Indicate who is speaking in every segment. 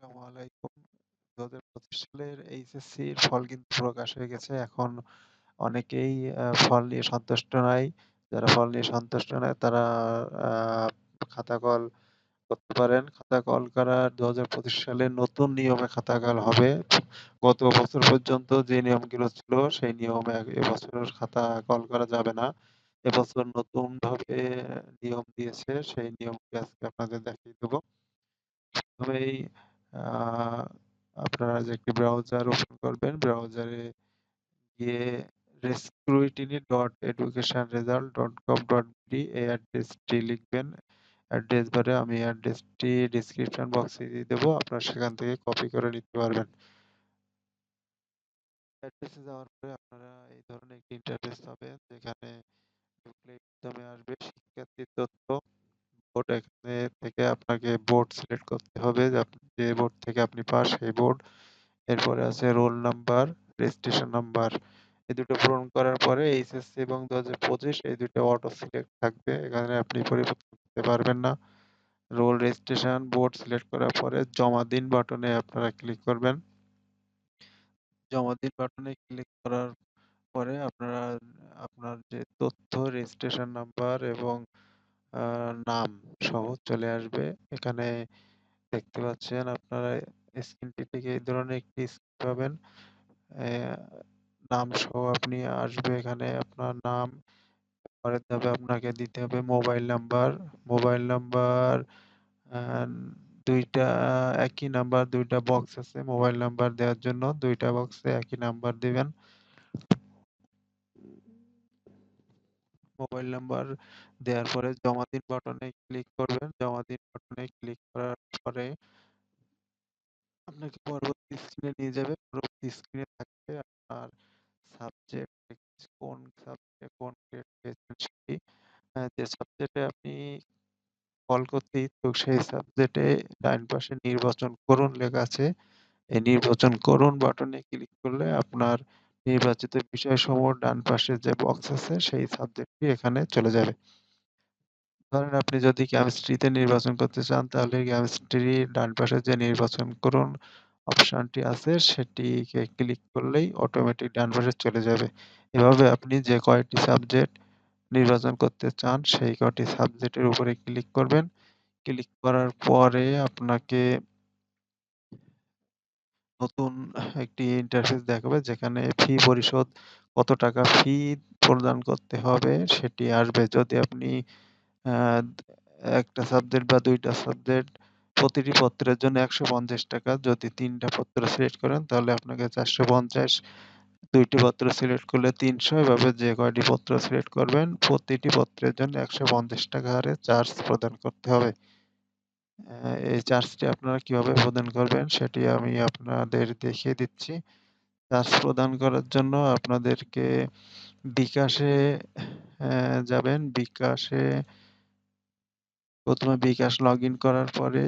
Speaker 1: আসসালামু আলাইকুম। ২০২৫ সালের এইচএসসির ফল কিন্তু প্রকাশ হয়ে গেছে। এখন অনেকেই ফল নিয়ে সন্তুষ্ট নাই। যারা ফল নিয়ে সন্তুষ্ট নয়, তারা, আ, খাতা কল করতে পারেন। খাতা কল করা ২০২৫ সালের নতুন নিয়মে খাতা কল হবে। গত বছর পর্যন্ত যে নিয়মগুলো ছিল, সেই নিয়মে এবছর খাতা কল করা যাবে না। এবছর নতুনভাবে নিয়ম দিয়েছে সেই নিয়মটি আজকে আপনাদের দেখিয়ে দেব। আ আপনারা যে একটি ব্রাউজার ওপেন করবেন। ব্রাউজারে গিয়ে rescrutiny.educationresult.gov.bd এই অ্যাড্রেসটি লিখবেন। অ্যাড্রেস বারে আমি অ্যাড্রেসটি ডেসক্রিপশন বক্সে দিয়ে দেব। আপনারা সেখান থেকে কপি করে নিতে পারবেন। অ্যাড্রেসে যাওয়ার পরে আপনারা এই ধরনের একটি ইন্টারফেস পাবেন, যেখানে প্রথমে আসবে, শিক্ষার্থীর তথ্য। বোর্ড এখানে থেকে আপনাকে বোর্ড সিলেক্ট করতে হবে যে আপনি বোর্ড থেকে আপনি পাস সেই বোর্ড। এরপরে আছে রোল নাম্বার, রেজিস্ট্রেশন নাম্বার। এই দুটো পূরণ করার পরে এইচএসসি এবং ২০২৫ এই দুটো অটো সিলেক্ট থাকবে। এখানে আপনি পরিবর্তন করতে পারবেন না। রোল রেজিস্ট্রেশন বোর্ড সিলেক্ট করার পরে জমা দিন বাটনে আপনারা ক্লিক করবেন। জমা দিন বাটনে ক্লিক করার পরে আপনারা আপনার যে তথ্য রেজিস্ট্রেশন নাম্বার এবং নাম সহ চলে আসবে। এখানে দেখতে পাচ্ছেন আপনারা স্ক্রিনটি থেকে এই ধরনের একটি পাবেন। নাম সহ আপনি আসবে এখানে আপনার নাম, পরের ধাপে আপনাকে দিতে হবে মোবাইল নাম্বার। মোবাইল নাম্বার আ ২ টা একই নাম্বার দুইটা বক্স আছে মোবাইল নাম্বার দেওয়ার জন্য। ২ টা বক্সে একই নাম্বার দিবেন। মোবাইল নাম্বার দেওয়ার পরে জমা দিন বাটনে ক্লিক করবেন। জমা দিন বাটনে ক্লিক করার পরে আপনাকে পরবর্তী স্ক্রিনে নিয়ে যাবে। পরবর্তী স্ক্রিনে থাকবে আপনার সাবজেক্ট কোন সাবজেক্টে কোন গ্রেড পেয়েছেন সেটি। যে সাবজেক্টে আপনি কল করতে ইচ্ছুক, সেই সাবজেক্টে ডাইন পাশে নির্বাচন করুন লেখা আছে। এই নির্বাচন করুন বাটনে ক্লিক করলে আপনার নির্বাচিত বিষয়সমূহ ডান পাশে যে বক্স আছে, সেই সাবজেক্টটি এখানে চলে যাবে। ধরেন আপনি যদি কেমিস্ট্রিতে নির্বাচন করতে চান, তাহলে কেমিস্ট্রি ডান পাশে যে নির্বাচন করুন অপশনটি আছে, সেটিকে ক্লিক করলেই অটোমেটিক ডান পাশে চলে যাবে। এভাবে আপনি যে কয়টি সাবজেক্ট নির্বাচন করতে চান, সেই কয়টি সাবজেক্টের উপরে ক্লিক করবেন। ক্লিক করার পরে আপনাকে নতুন একটি ইন্টারফেস দেখাবে যেখানে ফি পরিশোধ কত টাকা ফি প্রদান করতে হবে সেটি আসবে। যদি আপনি আ একটা সাবজেক্ট বা ২ টা সাবজেক্ট প্রতিটি পত্রের জন্য ৳১৫০ যদি তিনটা পত্র সিলেক্ট করেন তাহলে আপনাকে চারশো পঞ্চাশ, দুইটি পত্র সিলেক্ট করলে ৩০০ এভাবে যে কয়টি পত্র সিলেক্ট করবেন প্রতিটি পত্রের জন্য ৳১৫০ হারে চার্জ প্রদান করতে হবে। এই চার্জটি আপনারা কীভাবে প্রদান করবেন সেটি আমি আপনাদের দেখিয়ে দিচ্ছি। চার্জ প্রদান করার জন্য আপনাদেরকে বিকাশে যাবেন। বিকাশে প্রথমে বিকাশ লগইন করার পরে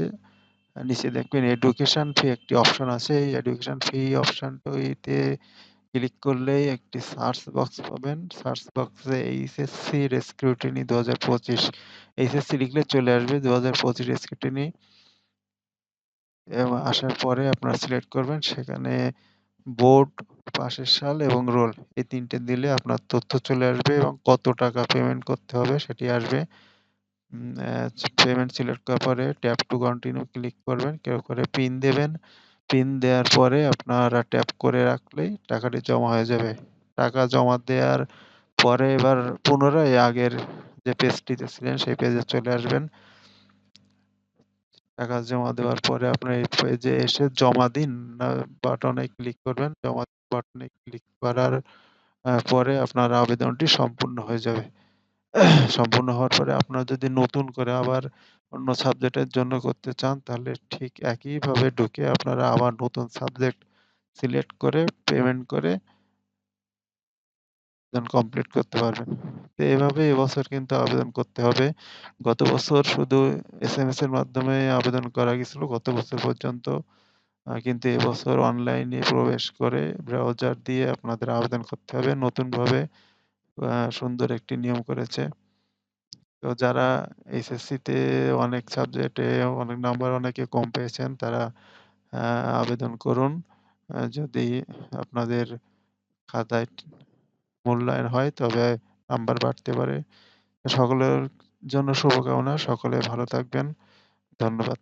Speaker 1: নিচে দেখবেন এডুকেশন ফি একটি অপশন আছে। এই এডুকেশন ফি অপশনটিতে ক্লিক করলেই একটি সার্চ বক্স পাবেন। সার্চ বক্সে এইচএসসি স্ক্রুটিনি ২০২৫ এইচএসসি লিখলে চলে আসবে ২০২৫ স্ক্রুটিনি। এবং আসার পরে আপনারা সিলেক্ট করবেন সেখানে বোর্ড, পাশের সাল এবং রোল এই তিনটে দিলে আপনার তথ্য চলে আসবে এবং কত টাকা পেমেন্ট করতে হবে সেটি আসবে। পেমেন্ট সিলেক্ট করার পরে ট্যাপ টু কন্টিনিউ ক্লিক করবেন। কেউ করে পিন দেবেন। পিন দেওয়ার পরে আপনারা ট্যাপ করে রাখলেই টাকাটি জমা হয়ে যাবে। টাকা জমা দেওয়ার পরে এবার পুনরায় আগের যে পেজটিতে ছিলেন সেই পেজে চলে আসবেন। টাকা জমা দেওয়ার পরে আপনার এই পেজে এসে জমা দিন বাটনে ক্লিক করবেন। জমা বাটনে ক্লিক করার পরে আপনার আবেদনটি সম্পূর্ণ হয়ে যাবে। সম্পূর্ণ হওয়ার পরে আপনারা যদি নতুন করে আবার অন্য সাবজেক্টের জন্য করতে চান, তাহলে ঠিক একইভাবে ঢুকে আপনারা আবার নতুন সাবজেক্ট সিলেক্ট করে পেমেন্ট করে আবেদন কমপ্লিট করতে পারবেন। তো এভাবে এবছর কিন্তু আবেদন করতে হবে। গত বছর শুধু এসএমএস এর মাধ্যমে আবেদন করা গেছিল, গত বছর পর্যন্ত। কিন্তু এবছর অনলাইনে প্রবেশ করে ব্রাউজার দিয়ে আপনাদের আবেদন করতে হবে। নতুনভাবে আ সুন্দর একটি নিয়ম করেছে। তো যারা এইচএসসিতে অনেক সাবজেক্টে অনেক নাম্বার অনেকে কম পেয়েছেন, তারা, আ আবেদন করুন। আ যদি আপনাদের খাতায় মূল্যায়ন হয়, তবে নাম্বার বাড়তে পারে। সকলের জন্য শুভকামনা। সকলে ভালো থাকবেন। ধন্যবাদ।